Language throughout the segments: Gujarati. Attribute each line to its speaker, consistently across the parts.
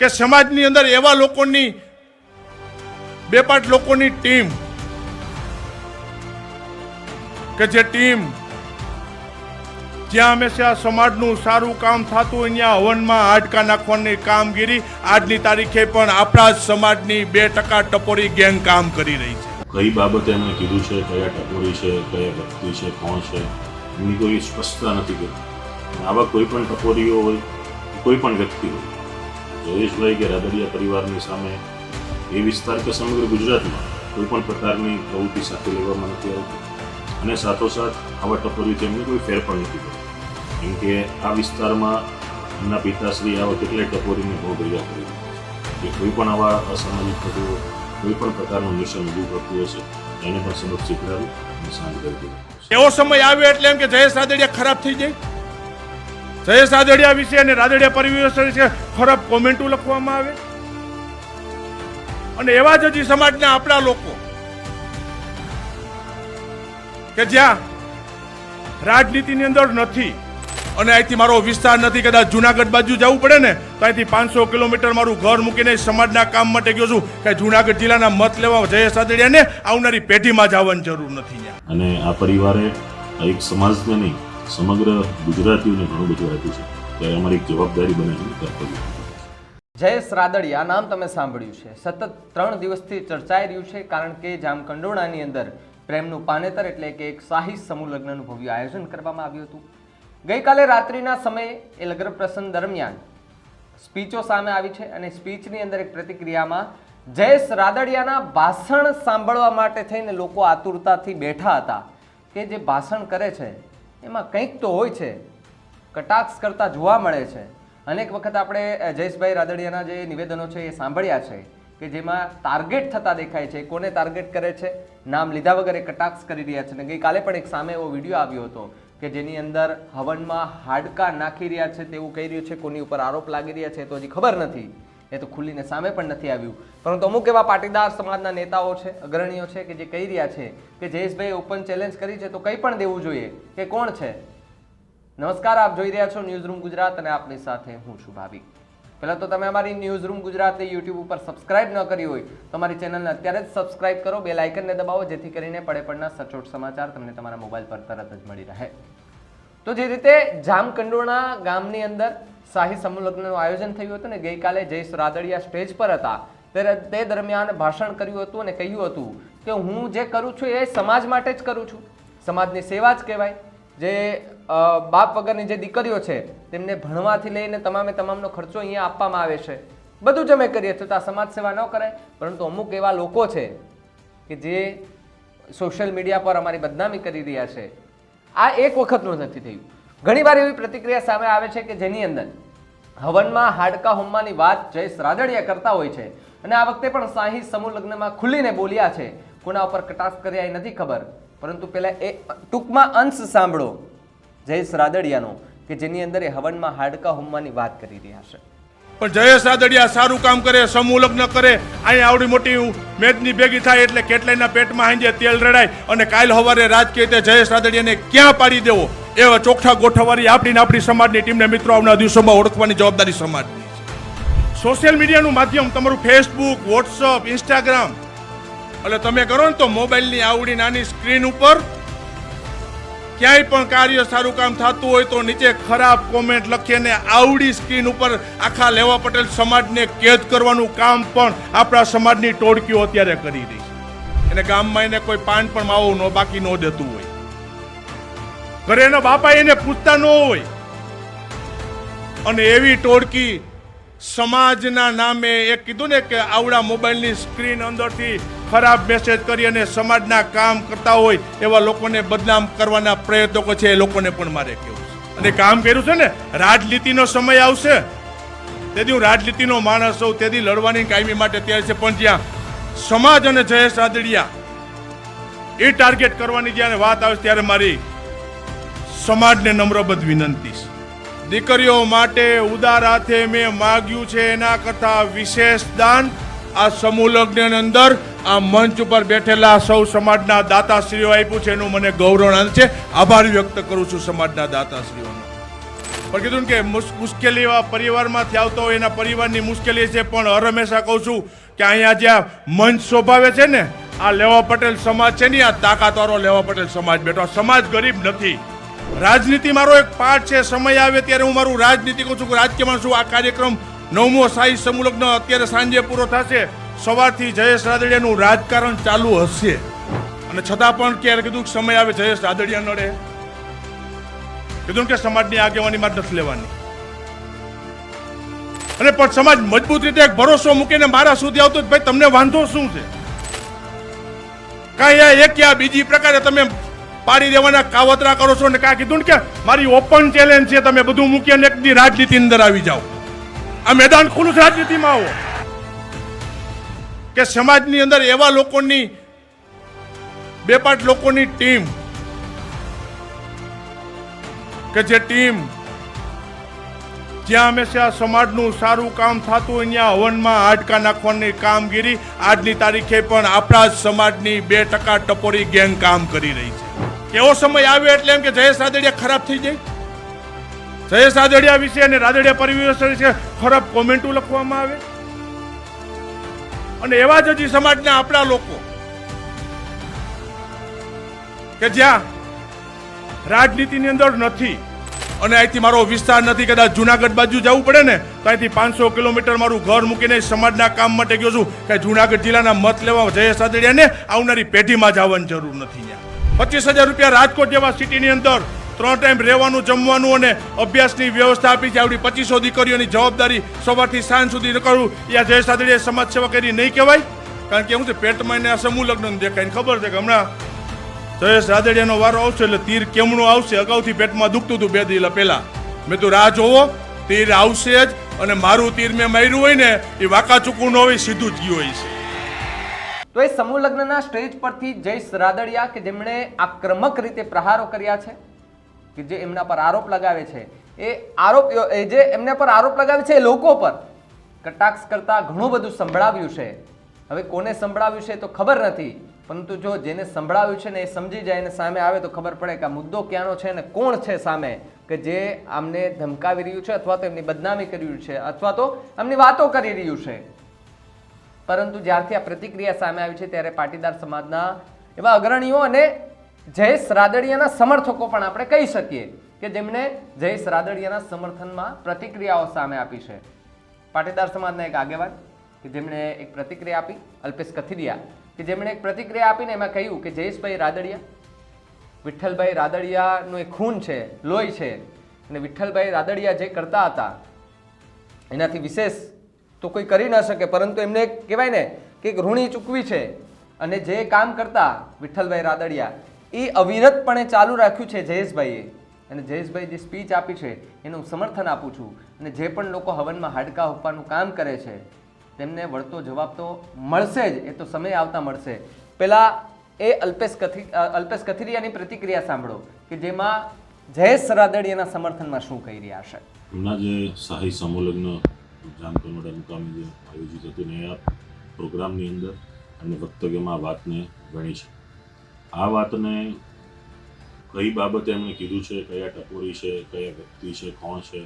Speaker 1: કે સમાજની અંદર એવા લોકોની બે પાંચ લોકોની ટીમ, કે જે ટીમ જ્યાં હંમેશા સમાજનું સારું કામ થતું હોય, ત્યાં હવનમાં હાડકા નાખવાની કામગીરી, આજની તારીખે પણ આપણા જ સમાજની બે ટકા ટપોરી ગેંગ કામ કરી રહી છે.
Speaker 2: કઈ બાબતે એમણે કીધું છે, કયા ટપોરી છે, કયા વ્યક્તિ છે, કોણ છે એની કોઈ સ્પષ્ટતા નથી કરી. આવા કોઈ પણ ટપોરીઓ હોય, કોઈ પણ વ્યક્તિ હોય જયેશભાઈ કે રાદડિયા પરિવારની સામે એ વિસ્તાર કે સમગ્ર ગુજરાતમાં કોઈ પણ પ્રકારની પ્રવૃત્તિ સાથે લેવામાં નથી આવતી. અને સાથોસાથ આવા ટપોરીથી એમને કોઈ ફેર પણ નથી પડતો કેમ કે આ વિસ્તારમાં એમના પિતાશ્રી આવા કેટલાય ટપોરીને બહુ ભેગા કરી કે કોઈ પણ આવા અસામાજિક તત્વો, કોઈ પણ પ્રકારનું મિશન ઊભું કરતું હશે, એને પણ સમક્ષ શીખડાવી અને શાંત કરી દીધું
Speaker 1: એવો સમય આવ્યો એટલે એમ કે જયેશ રાદડિયા ખરાબ થઈ જાય? જયેશ રાદડિયા વિશે અને રાદડિયા પરિવેશ વિશે ખરાબ કોમેન્ટો લખવામાં આવે? અને એવા જ હજી સમાજના આપણા લોકો કે જ્યાં રાજનીતિની અંદર નથી અને અહીંથી મારો વિસ્તાર નથી, કદાચ જુનાગઢ બાજુ જવું પડે ને, તો અહીંથી પાંચસો કિલોમીટર મારું ઘર મૂકીને સમાજના કામ માટે ગયો છું કે જુનાગઢ જિલ્લાના મત લેવા જયેશ રાદડિયાને આવનારી પેઢીમાં જવાની જરૂર નથી
Speaker 2: અને આ પરિવારે એક સમાજને નહીં સમગ્ર ગુજરાતીઓને ઘણું બધું આપ્યું છે. ત્યારે અમારી એક જવાબદારી બને છે કર્તવ્ય
Speaker 3: જયેશ રાદડિયા નામ તમે સાંભળ્યું છે. સતત ત્રણ દિવસથી ચર્ચાઈ રહ્યું છે, કારણ કે જામકંડોળાની અંદર પ્રેમનું પાનેતર એટલે કે એક શાહી સમૂહ લગ્નનું ભવ્ય આયોજન કરવામાં આવ્યું હતું. ગઈકાલે રાત્રિના સમયે એ લગ્ન પ્રસંગ દરમિયાન સ્પીચો સામે આવી છે અને સ્પીચની અંદર એક પ્રતિક્રિયામાં જયેશ રાદડિયાના ભાષણ સાંભળવા માટે થઈને લોકો આતુરતાથી બેઠા હતા કે જે ભાષણ કરે છે એમાં કંઈક તો હોય છે. કટાક્ષ કરતા જોવા મળે છે. અનેક વખત આપણે જયેશભાઈ રાદડિયાના જે નિવેદનો છે એ સાંભળ્યા છે કે જેમાં ટાર્ગેટ થતા દેખાય છે. કોને ટાર્ગેટ કરે છે? નામ લીધા વગર એ કટાક્ષ કરી રહ્યા છે. અને ગઈકાલે પણ એક સામે એવો વીડિયો આવ્યો હતો કે જેની અંદર હવનમાં હાડકા નાખી રહ્યા છે તેવું કહી રહ્યું છે. કોની ઉપર આરોપ લાગી રહ્યા છે તો હજી ખબર નથી. એ તો ખુલ્લીને સામે પણ નથી આવ્યું. પરંતુ અમુક એવા પાટીદાર સમાજના નેતાઓ છે, અગ્રણીઓ છે કે જે કહી રહ્યા છે કે જયેશભાઈ ઓપન ચેલેન્જ કરી છે તો કંઈ પણ દેવું જોઈએ. કે કોણ છે? નમસ્કાર, આપ જોઈ રહ્યા છો ન્યૂઝ રૂમ ગુજરાત અને આપની સાથે હું છું ભાવિક. પહેલાં તો તમે અમારી ન્યૂઝ રૂમ ગુજરાતની યુટ્યુબ ઉપર સબસ્ક્રાઇબ ન કરી હોય, તો અમારી ચેનલને અત્યારે જ સબસ્ક્રાઇબ કરો, બે લાઇકનને દબાવો, જેથી કરીને પડે પડના સચોટ સમાચાર તમને તમારા મોબાઈલ પર તરત જ મળી રહે. તો જે રીતે જામકંડોળા ગામની અંદર શાહી સમૂહ આયોજન થયું હતું ને ગઈકાલે જયેશ રાદડિયા સ્ટેજ પર હતા. તે દરમિયાન ભાષણ કર્યું હતું અને કહ્યું હતું કે હું જે કરું છું એ સમાજ માટે જ કરું છું. સમાજની સેવા જ કહેવાય. જે બાપ વગરની જે દીકરીઓ છે, તેમને ભણવાથી લઈને તમામે તમામનો ખર્ચો અહીંયા આપવામાં આવે છે. બધું જ અમે કરીએ છીએ. તો આ સમાજ સેવા ન કરાય. પરંતુ અમુક એવા લોકો છે કે જે સોશિયલ મીડિયા પર અમારી બદનામી કરી રહ્યા છે. આ એક વખતનું નથી થયું. ઘણીવાર એવી પ્રતિક્રિયા સામે આવે છે કે જેની અંદર હવનમાં હાડકા હોમવાની વાત જયેશ રાદડિયા કરતા હોય છે. અને આ વખતે પણ શાહી સમૂહ લગ્નમાં ખુલ્લીને બોલ્યા છે. કોના ઉપર કટાક્ષ કર્યા એ નથી ખબર. પરંતુ પેલા એ ટૂંકમાં અંશ સાંભળો, જયેશ રાદડિયાનો, કે જેની અંદર એ હવનમાં હાડકા હોમવાની વાત કરી રહ્યા છે.
Speaker 1: પણ જયેશ રાદડિયા સારું કામ કરે, સમૂહ લગ્ન કરે અહીંયા આવડી મોટી મેદની ભેગી થાય એટલે કેટલાયના પેટમાં હાંજે તેલ રડાય અને કાલ સવારે રાજકીય જયેશ રાદડિયાને ક્યાં પાડી દેવો? એવા ચોખ્ખા ગોઠવવાની આપણી આપણી સમાજની ટીમને મિત્રો આવનારા દિવસોમાં ઓળખવાની જવાબદારી સમાજની સોશિયલ મીડિયાનું માધ્યમ તમારું ફેસબુક વોટ્સઅપ ઇન્સ્ટાગ્રામ એટલે તમે કરો ને તો મોબાઈલની આવડી નાની સ્ક્રીન ઉપર ક્યાંય પણ કાર્ય સારું કામ થતું હોય તો નીચે ખરાબ કોમેન્ટ લખીને આવડી સ્ક્રીન ઉપર આખા લેવા પટેલ સમાજને કેદ કરવાનું કામ પણ આપણા સમાજની ટોળકીઓ અત્યારે કરી રહી છે. એને ગામમાં એને કોઈ પાન પણ માવો ન બાકી ન દેતું હોય. ઘરે એના બાપા એને પૂછતા ન હોય. અને એવી ટોળકી સમાજના નામે એક કીધું ને કે આવડા મોબાઈલની સ્ક્રીન અંદરથી ખરાબ મેસેજ કરી અને સમાજના કામ કરતા હોય એવા લોકોને બદનામ કરવાના પ્રયત્નો છે એ લોકોને પણ મારે છે. અને કામ કર્યું છે ને, રાજનીતિનો સમય આવશે. તેથી હું રાજનીતિનો માણસ હોઉં, તેથી લડવાની કાયમી માટે તૈયાર છે. પણ જ્યાં સમાજ અને જયેશ આદડિયા એ ટાર્ગેટ કરવાની જ્યારે વાત આવે ત્યારે મારી સમાજને નમ્રબદ્ધ વિનંતી દીકરીઓ માટે ઉદાર હાથે મેં માગ્યું છે એના કરતા વિશેષ દાન. આ સમૂહ લગ્નની અંદર આ મંચ ઉપર બેઠેલા સૌ સમાજના દાતાશ્રીઓ આપ્યું છે એનું મને ગૌરવ છે. આભાર વ્યક્ત કરું છું સમાજના દાતાશ્રીઓનો. પણ કીધું કે મુશ- મુશ્કેલી પરિવારમાંથી આવતો હોય એના પરિવારની મુશ્કેલી છે, પણ હર હંમેશા કહું છું કે અહીંયા જે આ મંચ શોભાવે છે ને, આ લેવા પટેલ સમાજ છે ને, આ તાકાતવાળો લેવા પટેલ સમાજ બેઠો. સમાજ ગરીબ નથી. રાજનીતિ મારો એક પાર્ટ છે, સમય આવે ત્યારે હું મારું રાજનીતિ કહું છું, રાજકીયમાં છું આ કાર્યક્રમ નવમો સાહી સમુલગ્ન અત્યારે સાંજે પૂરો થશે? સવારથી જયેશ રાદડિયાનું રાજકારણ ચાલુ હશે. અને છતાં પણ ક્યારે કીધું સમય આવે, જયેશ રાદડિયા નડે. કીધું કે સમાજની આગેવાની માં નથી લેવાની. અને પણ સમાજ મજબૂત રીતે એક ભરોસો મૂકીને મારા સુધી આવતો ભાઈ તમને વાંધો શું છે? કાંઈ આ એક યા બીજી પ્રકારે તમે પાડી દેવાના કાવતરા કરો છો ને કાં કીધું ને કે મારી ઓપન ચેલેન્જ છે, તમે બધું મૂકીને એક દી રાજનીતિ અંદર આવી જાઓ. આ મેદાન ખુલ્લું રાજનીતિમાં આવો. કે સમાજની અંદર એવા લોકોની, બે પાંચ લોકોની ટીમ કે જે ટીમ જ્યાં હંમેશા સમાજનું સારું કામ થતું હોય ત્યાં હવનમાં હાડકા નાખવાની કામગીરી, આજની તારીખે પણ આપણા સમાજની બે ટકા ટપોરી ગેંગ કામ કરી રહી છે. એવો સમય આવ્યો એટલે એમ કે જયેશ રાદડિયા ખરાબ થઈ જાય. જયેશ રાદડિયા વિશે અને રાદડિયા પરિવાર વિશે ખરાબ કોમેન્ટો લખવામાં આવે. અને એવા જ હજી સમાજના આપણા લોકો કે જ્યાં રાજનીતિની અંદર નથી અને અહીંથી મારો વિસ્તાર નથી, કદાચ જુનાગઢ બાજુ જવું પડે ને, તો અહીંથી પાંચસો કિલોમીટર મારું ઘર મૂકીને સમાજના કામ માટે ગયો છું કે જુનાગઢ જિલ્લાના મત લેવા જયેશ રાદડિયાને આવનારી પેઢીમાં જવાની જરૂર નથી ત્યાં. પચીસ હજાર રૂપિયા રાજકોટ જેવા સિટીની અંદર ત્રણ ટાઈમ રહેવાનું, જમવાનું અને અભ્યાસની વ્યવસ્થા આપી છે. આવડી પચીસો દીકરીઓની જવાબદારી સવારથી સાંજ સુધી ન કરવું યા જયેશ સાદડીએ સમાજ સેવા કરી નહીં કહેવાય. કારણ કે હું છે પેટમાં એને આ સમૂહ લગ્ન દેખાય. ખબર છે કે હમણાં જયેશ રાદડિયાનો વારો આવશે એટલે તીર કેમણું આવશે. અગાઉથી પેટમાં દુખતું હતું બે દિવસ પહેલા. મેં તો રાહ જોવો, તીર આવશે જ અને મારું તીર મેં માર્યું હોય ને, એ વાંકા ચૂકવું ન હોય, સીધું જ ગયું હોય છે.
Speaker 3: તો એ સમૂહ લગ્નના સ્ટેજ પરથી જયેશ રાદડિયા કે જેમણે આક્રમક રીતે પ્રહારો કર્યા છે, કે જે એમના પર આરોપ લગાવે છે, એ આરોપ, એ જે એમના પર આરોપ લગાવે છે એ લોકો પર કટાક્ષ કરતા ઘણું બધું સંભળાવ્યું છે. હવે કોને સંભળાવ્યું છે તો ખબર નથી, પરંતુ જો જેને સંભળાવ્યું છે ને એ સમજી જાય અને સામે આવે તો ખબર પડે કે આ મુદ્દો ક્યાંનો છે અને કોણ છે સામે, કે જે આમને ધમકાવી રહ્યું છે અથવા તો એમની બદનામી કરી રહ્યું છે અથવા તો એમની વાતો કરી રહ્યું છે. પરંતુ જ્યારથી આ પ્રતિક્રિયા સામે આવી છે ત્યારે પાટીદાર સમાજના એવા અગ્રણીઓ અને જયેશ રાદડિયાના સમર્થકો પણ આપણે કહી શકીએ કે જેમણે જયેશ રાદડિયાના સમર્થનમાં પ્રતિક્રિયાઓ સામે આપી છે. પાટીદાર સમાજના એક આગેવાન કે જેમણે એક પ્રતિક્રિયા આપી, અલ્પેશ કથિરિયા કે જેમણે એક પ્રતિક્રિયા આપીને એમાં કહ્યું કે જયેશભાઈ રાદડિયા, વિઠ્ઠલભાઈ રાદડિયાનું એક ખૂન છે, લોહી છે અને વિઠ્ઠલભાઈ રાદડિયા જે કરતા હતા, એનાથી વિશેષ તો કોઈ કરી ન શકે. પરંતુ એમને કહેવાય ને કે ઋણી ચૂકવી છે અને જે કામ કરતા વિઠ્ઠલભાઈ રાદડિયા, એ અવિરતપણે ચાલુ રાખ્યું છે જયેશભાઈએ. અને જયેશભાઈ જે સ્પીચ આપી છે, એનું સમર્થન આપું છું. અને જે પણ લોકો હવનમાં હાડકા હોપવાનું કામ કરે છે, તેમને વળતો જવાબ તો મળશે જ. એ તો સમય આવતા મળશે. પહેલાં એ અલ્પેશ કથી અલ્પેશ કથિરિયાની પ્રતિક્રિયા સાંભળો કે જેમાં જયેશ રાદડિયાના સમર્થનમાં શું કહી રહ્યા છે.
Speaker 2: હમણાં જે શાહી સમૂહલગ્ન જામકંડોળા મુકામે જે આયોજિત હતું ને આ પ્રોગ્રામની અંદર એમને વક્તવ્યમાં આ વાતને ગણી છે. આ વાતને કઈ બાબતે એમણે કીધું છે, કયા ટપોરી છે, કયા વ્યક્તિ છે, કોણ છે,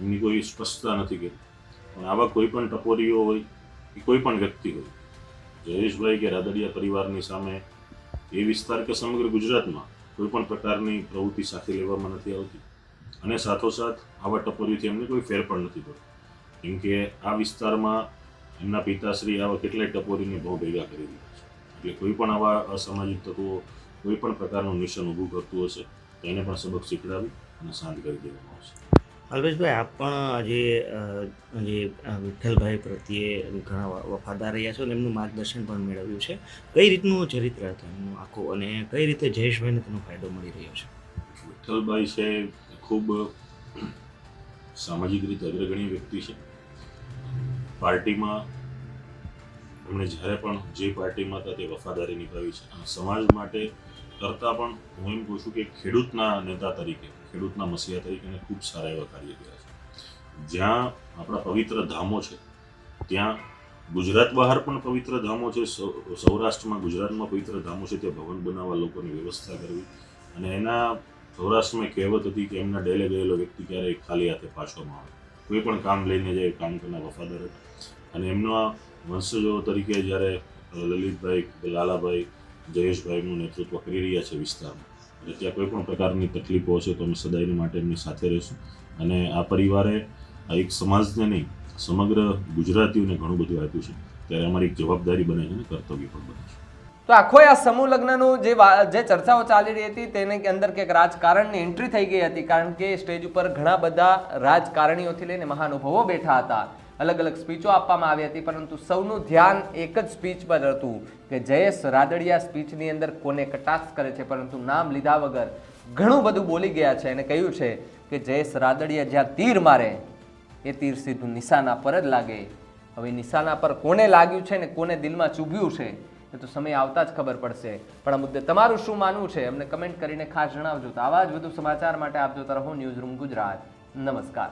Speaker 2: એમની કોઈ સ્પષ્ટતા નથી કરી પણ આવા કોઈ પણ ટપોરીઓ હોય કે કોઈ પણ વ્યક્તિ હોય, જયેશભાઈ કે રાદડિયા પરિવારની સામે એ વિસ્તાર કે સમગ્ર ગુજરાતમાં કોઈ પણ પ્રકારની પ્રવૃત્તિ સાથે લેવામાં નથી આવતી. અને સાથોસાથ આવા ટપોરીથી એમને કોઈ ફેર પણ નથી પડતો. કેમ કે આ વિસ્તારમાં એમના પિતાશ્રી આવા કેટલાય ટપોરીને બહુ ભેગા કરી દીધા છે. એટલે કોઈ પણ આવા અસામાજિક તત્વો કોઈ પણ પ્રકારનું મિશન ઊભું કરતું હશે તો એને પણ સબક શીખડાવી અને શાંત કરી દેવામાં આવશે.
Speaker 4: અલ્પેશભાઈ આપ પણ આજે જે વિઠ્ઠલભાઈ પ્રત્યે ઘણા વફાદાર રહ્યા છો અને એમનું માર્ગદર્શન પણ મેળવ્યું છે. કઈ રીતનું ચરિત્ર હતું એમનું આખું અને કઈ રીતે જયેશભાઈને તેનો ફાયદો મળી રહ્યો છે?
Speaker 2: વિઠ્ઠલભાઈ છે ખૂબ સામાજિક રીતે અગ્રગણ્ય વ્યક્તિ છે. પાર્ટીમાં, એમણે જ્યારે પણ જે પાર્ટીમાં હતા તે વફાદારી નિભાવી છે. અને સમાજ માટે કરતાં પણ હું એમ કહું છું કે ખેડૂતના નેતા તરીકે, ખેડૂતના મસીહા તરીકે ખૂબ સારા એવા કાર્ય કર્યા છે. જ્યાં આપણા પવિત્ર ધામો છે, ત્યાં ગુજરાત બહાર પણ પવિત્ર ધામો છે. સૌરાષ્ટ્રમાં ગુજરાતમાં પવિત્ર ધામો છે, ત્યાં ભવન બનાવવા લોકોની વ્યવસ્થા કરવી. અને એના સૌરાષ્ટ્રમાં કહેવત હતી કે એમના ડેલે ગયેલો વ્યક્તિ ક્યારેય ખાલી હાથે પાછો આવે. કોઈ પણ કામ લઈને જાય, કામ કરનાર વફાદાર હતા. અને એમના વંશજો તરીકે જ્યારે લલિતભાઈ લાલાભાઈ જયેશભાઈનું નેતૃત્વ કરી રહ્યા છે વિસ્તારમાં એટલે ત્યાં કોઈ પણ પ્રકારની તકલીફો હશે તો અમે સદાયની માટે એમની સાથે રહીશું. અને આ પરિવારે એક સમાજને નહીં, સમગ્ર ગુજરાતીઓને ઘણું બધું આપ્યું છે. ત્યારે અમારી એક જવાબદારી બને છે અને કર્તવ્ય પણ બને છે.
Speaker 3: તો આખો આ સમૂહ લગ્નનું જે જે ચર્ચાઓ ચાલી રહી હતી તેની અંદર કંઈક રાજકારણની એન્ટ્રી થઈ ગઈ હતી, કારણ કે સ્ટેજ ઉપર ઘણા બધા રાજકારણીઓથી લઈને મહાનુભવો બેઠા હતા. અલગ અલગ સ્પીચો આપવામાં આવી હતી, પરંતુ સૌનું ધ્યાન એક જ સ્પીચ પર હતું કે જયેશ રાદડિયા સ્પીચની અંદર કોને કટાક્ષ કરે છે, પરંતુ નામ લીધા વગર ઘણું બધું બોલી ગયા છે અને કહ્યું છે કે જયેશ રાદડિયા જ્યાં તીર મારે, એ તીર સીધું નિશાના પર જ લાગે. હવે નિશાના પર કોને લાગ્યું છે ને કોને દિલમાં ચૂભ્યું છે, એ તો સમય આવતા જ ખબર પડશે. પણ આ મુદ્દે તમારું શું માનવું છે, અમને કમેન્ટ કરીને ખાસ જણાવજો. તો આવા જ વધુ સમાચાર માટે આપ જોતા રહો ન્યૂઝ રૂમ ગુજરાત. નમસ્કાર.